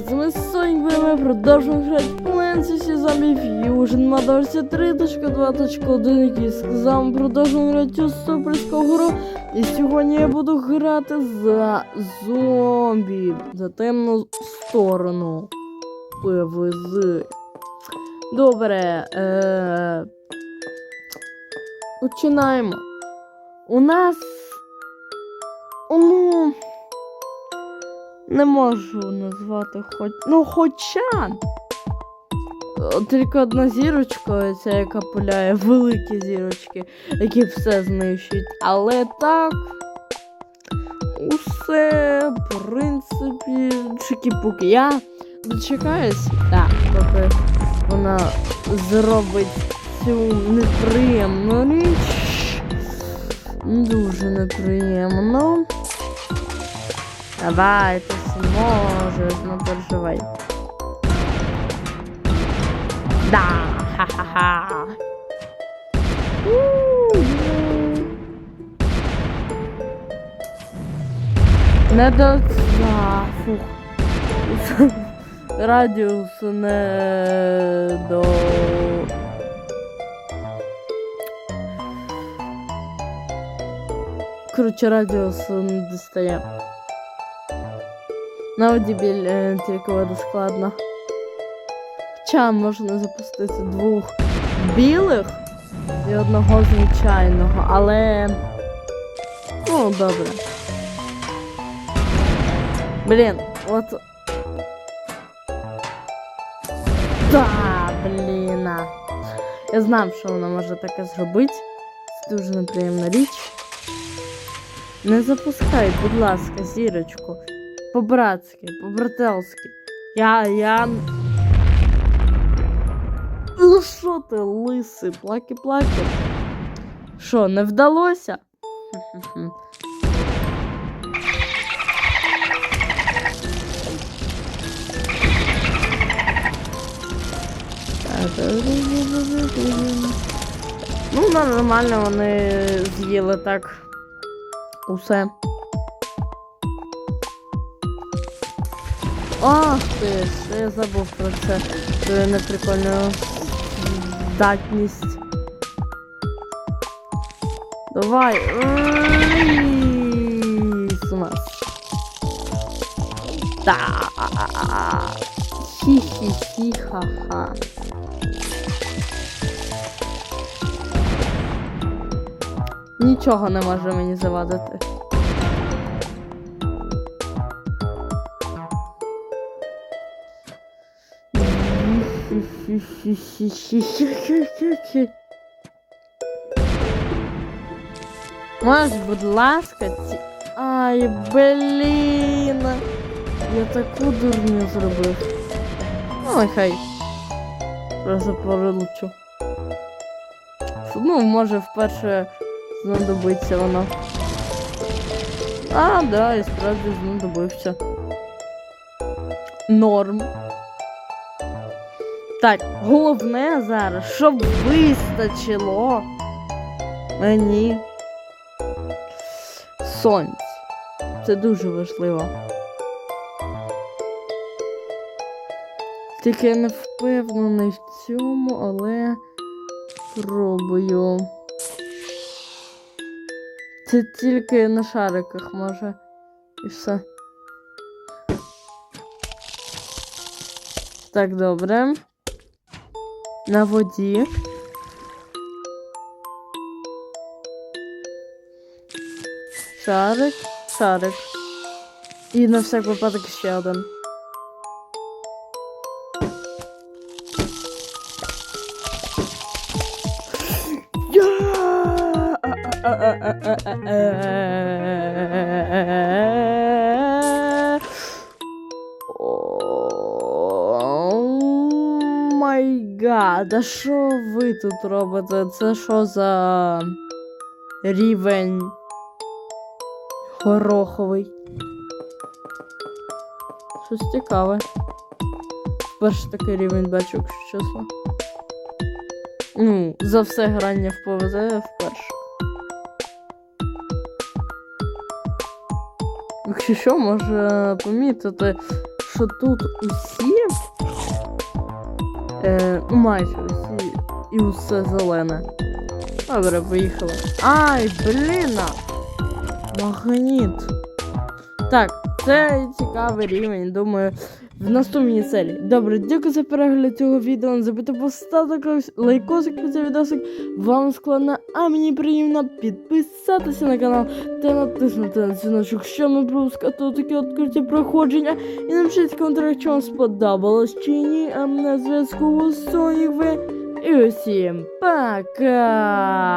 привіт, ми Сонік, ми продовжуємо грати в Plants vs. Zombie Fusion на версії 3.2.1, який сказав, продовжуємо грати у суперську гру. І сьогодні я буду грати за зомбі, за темну сторону. ПВЗ. Добре, е... починаємо. У нас. Ну. Не можу назвати хоч. Ну, хоча. Тільки одна зірочка, ця, яка пуляє великі зірочки, які все знищують. Але так. Усе, в принципі, чики-пуки. Я дочекаюсь, так, поки вона зробить цю неприємну річ. Дуже неприємно. Давай, ти все можеш, не переживай. Да, ха-ха-ха. У-у-у. Не до... А, фух. Радіус не до... Коротше, радіус не достає. На одібіль е, тільки воду складно. Хоча можна запустити двох білих і одного звичайного, але. Ну, добре. Блін, от. Да, блін. Я знав, що вона може таке зробити. Це дуже неприємна річ. Не запускай, будь ласка, зірочку. По-братськи, по-брателськи. Я, я. Ну що ти, лисий, плаки-плаки? Що, не вдалося? Ну, нормально вони з'їли так. Усе. Ах ти ж, я забув про це. Це неприкольну здатність. Давай. Смас. Да. Хі-хі-хі-ха-ха. Нічого не може мені завадити. Можеш, будь ласка, ці... Ай, блін. Я таку дурню зробив. Ну, нехай. Просто перелучу. Ну, може, вперше знадобиться воно. А, да, і справді знадобився. Норм. Так, головне зараз, щоб вистачило мені сонць. Це дуже важливо. Тільки я не впевнений в цьому, але пробую. Це тільки на шариках може. І все. Так, добре. na Vodia. Czarek, Czarek. I na wszelki wypadek jeszcze jeden. Yeah! Гад, а що ви тут робите? Це що за рівень гороховий? Щось цікаве. Перший такий рівень бачу, якщо чесно. Ну, за все грання в ПВЗ вперше. Якщо що, може помітити, що тут усі. Е, майже усі. І усе зелене. Добре, поїхали. Ай, блін! Магніт. Так, це цікавий рівень, думаю, в наступній серії. Добре, дякую за перегляд цього відео. Не забудьте поставити лайкосик під цей відосик. Вам складно, а мені приємно підписатися на канал та натиснути на дзвіночок, що ми пропускати такі відкриті проходження. І напишіть в коментарях, чи вам сподобалось чи ні. А на зв'язку Сонік ви. І усім пока!